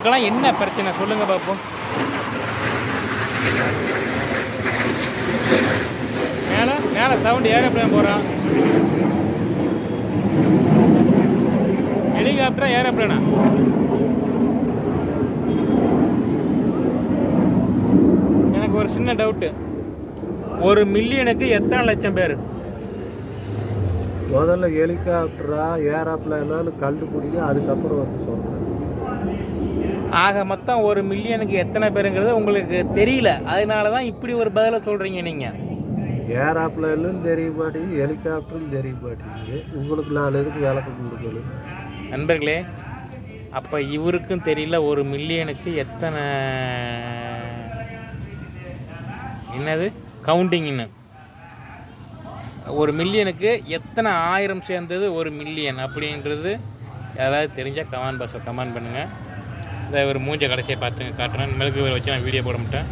இதுக்கெல்லாம் என்ன பிரச்சனை? சொல்லுங்க பார்ப்போம் மேலே மேலே சவுண்டு ஏரோப்ளேன் போகிறான் ஹெலிகாப்டரா ஏரோப்ளேனா எனக்கு ஒரு சின்ன டவுட்டு ஒரு மில்லியனுக்கு எத்தனை லட்சம் பேர்? முதல்ல ஹெலிகாப்டரா ஏரோப்ளைனான்னு கண்டுபிடிக்க அதுக்கப்புறம் வந்து சொல்கிறேன் ஆக மொத்தம் ஒரு மில்லியனுக்கு எத்தனை பேருங்கிறது உங்களுக்கு தெரியல. அதனால தான் இப்படி ஒரு பதிலை சொல்கிறீங்க நீங்கள் ஏரோப்ளைனும் தெரிய மாட்டேங்குது ஹெலிகாப்டரும் தெரிய மாட்டேங்குது உங்களுக்கு நான் எதுக்கு விளக்கம் கொடுக்கணும். நண்பர்களே அப்போ இவருக்கும் தெரியல ஒரு மில்லியனுக்கு எத்தனை என்னது? கவுண்டிங்னு. ஒரு மில்லியனுக்கு எத்தனை ஆயிரம் சேர்ந்தது ஒரு மில்லியன் அப்படின்றது யாராவது தெரிஞ்சால் கமெண்ட் பாக்ஸில் கமெண்ட் பண்ணுங்கள் இதை ஒரு மூஞ்ச கடைசியை பார்த்து காட்டுறேன். மெழுகு வச்சு நான் வீடியோ போட மாட்டேன்.